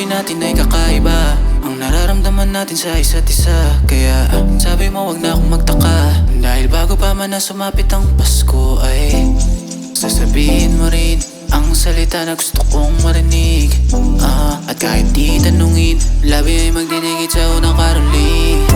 sabi natin ay kakaiba. Ang nararamdaman natin sa isa't isa. Kaya sabi mo wag na akong magtaka. Dahil bago pa man na sumapit ang Pasko ay Sasabihin mo rin ang salita na gusto kong marinig. Uh, At kahit di tanungin, labi ay magdinigit sa unang karuling